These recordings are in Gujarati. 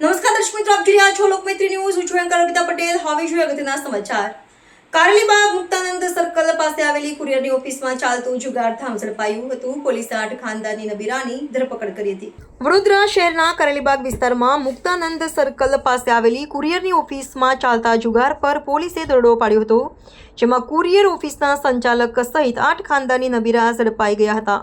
નમસ્કાર દર્શક મિત્રો, આપ જોઈ રહ્યા છો લોકમૈત્રી ન્યૂઝ. હું છું એન્કર પટેલ. હવે જોઈએ અગત્યના સમાચાર. કારેલીબાગ પાસે આવેલી કુરિયરની ઓફિસમાં ચાલતું જુગારધામ ઝડપાયું હતું. પોલીસે આઠ ખાનદાની નબીરાની ધરપકડ કરી હતી. વડોદરા શહેરના કરેલીબાગ વિસ્તારમાં મુક્તાનંદ સર્કલ પાસે આવેલી કુરિયરની ઓફિસમાં ચાલતા જુગાર પર પોલીસે દરોડો પાડ્યો હતો, જેમાં કુરિયર ઓફિસના સંચાલક સહિત આઠ ખાનદાની નબીરા ઝડપાઈ ગયા હતા.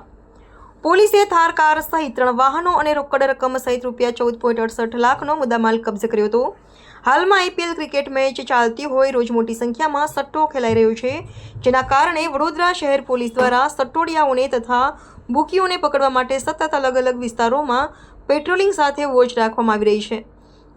પોલીસે થાર કાર સહિત ત્રણ વાહનો અને રોકડ રકમ સહિત રૂપિયા ચૌદ પોઈન્ટ અડસઠ લાખનો મુદ્દામાલ કબજે કર્યો હતો. હાલમાં આઈપીએલ ક્રિકેટ મેચ ચાલતી હોય રોજ મોટી સંખ્યામાં સટ્ટો ખેલાઈ રહ્યો છે, જેના કારણે વડોદરા શહેર પોલીસ દ્વારા સટ્ટોડિયાઓને તથા બુકીઓને પકડવા માટે સતત અલગ અલગ વિસ્તારોમાં પેટ્રોલિંગ સાથે વોચ રાખવામાં આવી રહી છે.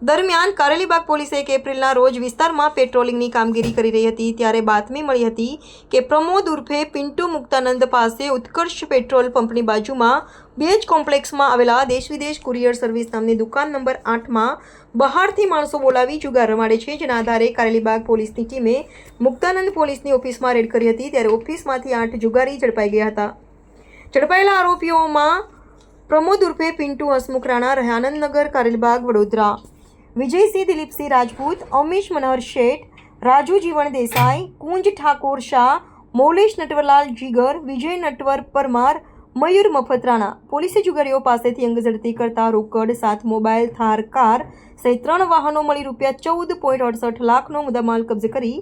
દરમિયાન કારેલીબાગ પોલીસે એક એપ્રિલના રોજ વિસ્તારમાં પેટ્રોલિંગની કામગીરી કરી રહી હતી, ત્યારે બાતમી મળી હતી કે પ્રમોદ ઉર્ફે પિન્ટુ મુક્તાનંદ પાસે ઉત્કર્ષ પેટ્રોલ પંપની બાજુમાં બેજ કોમ્પ્લેક્સમાં આવેલા દેશ વિદેશ કુરિયર સર્વિસ નામની દુકાન નંબર આઠમાં બહારથી માણસો બોલાવી જુગાર રમાડે છે, જેના આધારે કારેલીબાગ પોલીસની ટીમે મુક્તાનંદ પોલીસની ઓફિસમાં રેડ કરી હતી, ત્યારે ઓફિસમાંથી આઠ જુગારી ઝડપાઈ ગયા હતા. ઝડપાયેલા આરોપીઓમાં પ્રમોદ ઉર્ફે પિન્ટુ હસમુખ રાણા રહ્યાનંદનગર કારેલબાગ, વડોદરા. વિજયસિંહ દિલીપસિંહ રાજપૂત, અમીશ મનોહર શેઠ, રાજુ જીવણ દેસાઈ, કુંજ ઠાકોર શાહ, મૌલેશ નટવરલાલ જીગર, વિજય નટવર પરમાર, મયુર મફતરાણા. પોલીસે જુગારીઓ પાસેથી અંગઝડતી કરતા રોકડ, સાત મોબાઈલ, થાર, કાર સહિત ત્રણ વાહનો મળી રૂપિયા ચૌદ પોઈન્ટ અડસઠ લાખનો મુદ્દામાલ કબજે કરી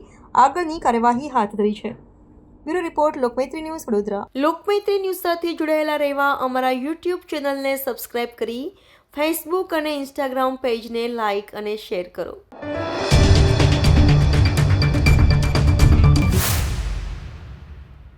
આગળની કાર્યવાહી હાથ ધરી છે. Bureau report Lokmaitri news Vadodara. Lokmaitri news સાથે જોડાયેલા રહેવા અમારા યુટ્યુબ ચેનલને સબસ્ક્રાઇબ કરી, ફેસબુક અને ઇન્સ્ટાગ્રામ પેજને લાઇક અને શેર કરો.